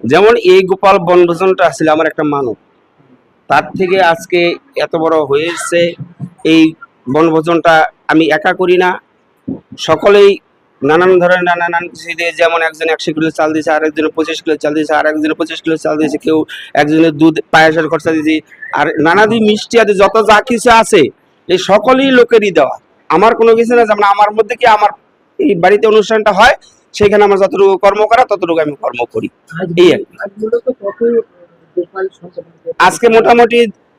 যেমন এই গোপাল বনভোজনটা ছিল আমার একটা মানব। তার থেকে আজকে এত বড় হয়ে এসছে, এই বনভোজনটা আমি একা করি না। সকলেই নানান ধরনের নানা নানান কিছু দিয়ে যেমন একজন একশো কিলো চাল দিয়েছে আর একজনে পঁচিশ কিলো চাল দিয়েছে আর একজনে পঁচিশ কিলো চাল দিয়েছে, কেউ একজনের দুধ পায়েসের খরচা দিয়েছে, আর নানাদি মিষ্টি আদি যত যা কিছু আছে, এই সকলেই লোকেরই দেওয়া। আমার কোনো কিছু না, যেমন আমার মধ্যে কি আমার এই বাড়িতে অনুষ্ঠানটা হয়? সেখানে আমার যতটুকু কর্ম করা ততটুকু আমি কর্ম করি। এই আর আজকে মোটামুটি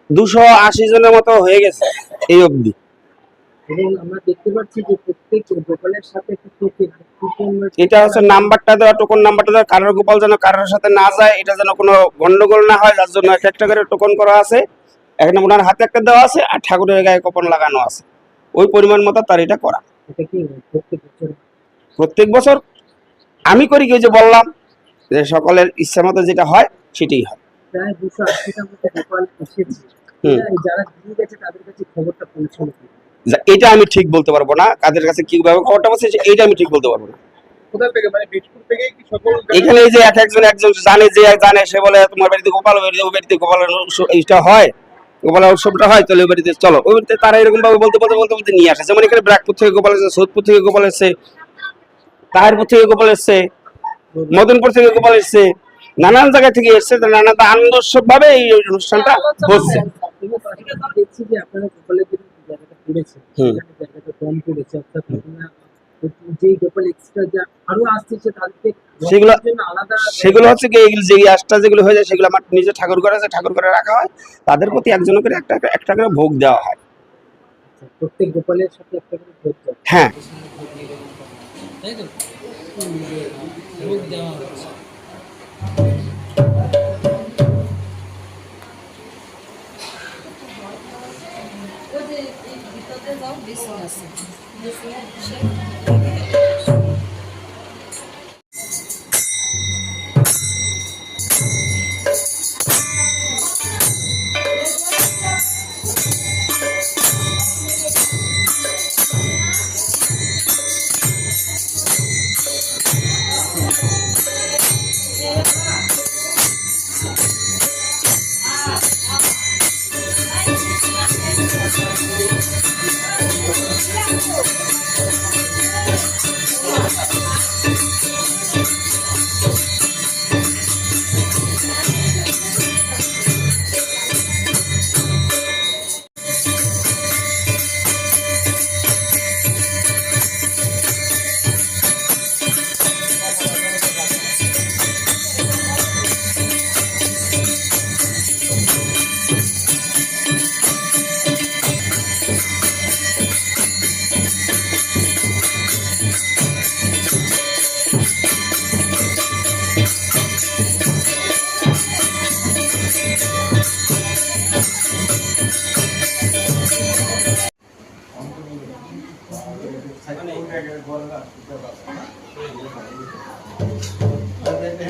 দুশো আশি জনের মতো হয়ে গেছে এই অবধি। আমরা দেখতে পাচ্ছি যে প্রত্যেক গোপালের সাথে একটা টোকেন কুপন এটা হচ্ছে নাম্বারটা দেওয়া টোকন নাম্বারটা দেওয়া কারোর গোপাল যেন কারোর সাথে না যায় এটা যেন কোনো গন্ডগোল না হয় যার জন্য এক একটা করে টোকন করা আছে। এখানে ওনার হাতে একটা দেওয়া আছে আর ঠাকুরের গায়ে কোপন লাগানো আছে। ওই পরিমাণ মতো তার এটা করা। প্রত্যেক বছর আমি করি কি যে বললাম যে সকলের ইচ্ছা মতো যেটা হয় সেটাই হয়। গোপাল। এটা এটা আমি ঠিক বলতে পারব না কাদের কাছে কীভাবে খবরটা এইটা আমি ঠিক বলতে পারব না। মানে এখানে এই যে এক একজন একজন জানে যে জানে সে বলে তোমার বাড়িতে গোপাল বাড়িতে গোপালের উৎসব হয় গোপালের উৎসবটা হয় তাহলে বাড়িতে চলো। ওই বাড়িতে তারা এরকম ভাবে বলতে বলতে বলতে বলতে নিয়ে আসে। যেমন এখানে ব্রাকপুর থেকে গোপাল এসেছে সোদপুর থেকে গোপাল এসছে তাহিরপুর থেকে গোপাল এসছে মদনপুর থেকে গোপাল এসছে নানান জায়গা থেকে এসছে নানা আনন্দ ভাবে এই অনুষ্ঠানটা হচ্ছে। সেগুলো- সেগুলো হচ্ছে কি যে যেগুলো হয়ে যায় সেগুলো আমার নিজে ঠাকুর ঘরে আছে ঠাকুর ঘরে রাখা হয় তাদের প্রতি একজন করে একটা একটা করে ভোগ দেওয়া হয়। প্রত্যেক গোপালের সাথে একটা করে ভোগ হ্যাঁ। তাই তো ভোগ দেওয়া হচ্ছে ওই যে Yeah.